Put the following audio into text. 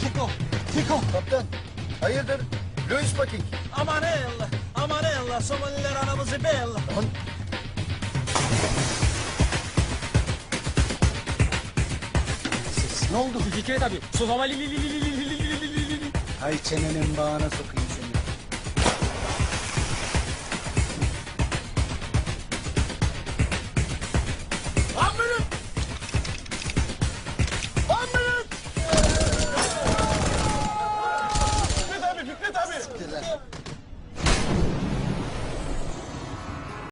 Kiko, Kiko. Kaptan, hayırdır? Louis Bucking. Amarella, amarella, Somaliler anamızı bella. Lan. Ne oldu? Fikret abi, Somalili... Hay çenenin bağına sokayım.